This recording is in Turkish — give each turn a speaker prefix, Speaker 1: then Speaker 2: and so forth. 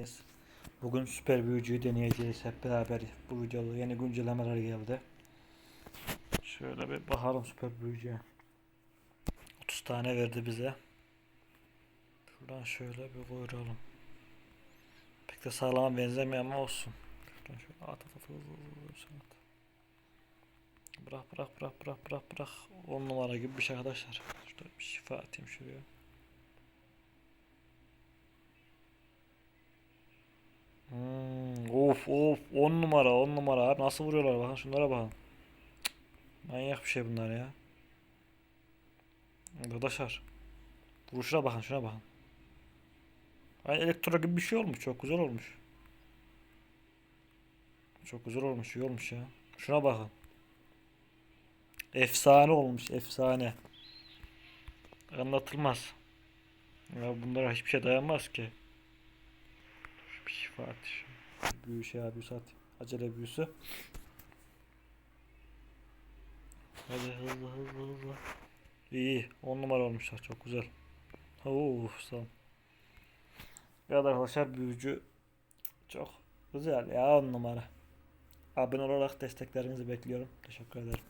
Speaker 1: Yes. Bugün süper büyücüyü deneyeceğiz hep beraber. Bu videoda yeni güncellemeler geldi. Şöyle bir bakalım süper büyücüye. 30 tane verdi bize. Şuradan şöyle bir koyalım. Pek de sağlama benzemiyor ama olsun. Şuradan şöyle at at at hızlı. Bırak bırak bırak bırak bırak bırak. 10 numara gibi bir şey arkadaşlar. Şurada bir şifa atayım şuraya. Of of 10 numara 10 numara abi nasıl vuruyorlar bakın şunlara bakın. Cık, Manyak bir şey bunlar ya. Arkadaşlar. Vuruşuna bakın şuna bakın. Ay elektro gibi bir şey olmuş çok güzel olmuş. Çok güzel olmuş iyi olmuş ya. Şuna bakın. Efsane olmuş efsane. Anlatılmaz. Ya bunlara hiçbir şey dayanmaz ki. Bir şifa ateşi. Büyü şey büyüsü atayım. Acele büyüsü. Hadi hızlı hızlı hızlı. İyi. 10 numara olmuşlar. Çok güzel. Oo, sağ ol. Evet arkadaşlar büyücü çok güzel ya 10 numara. Abone olarak desteklerinizi bekliyorum. Teşekkür ederim.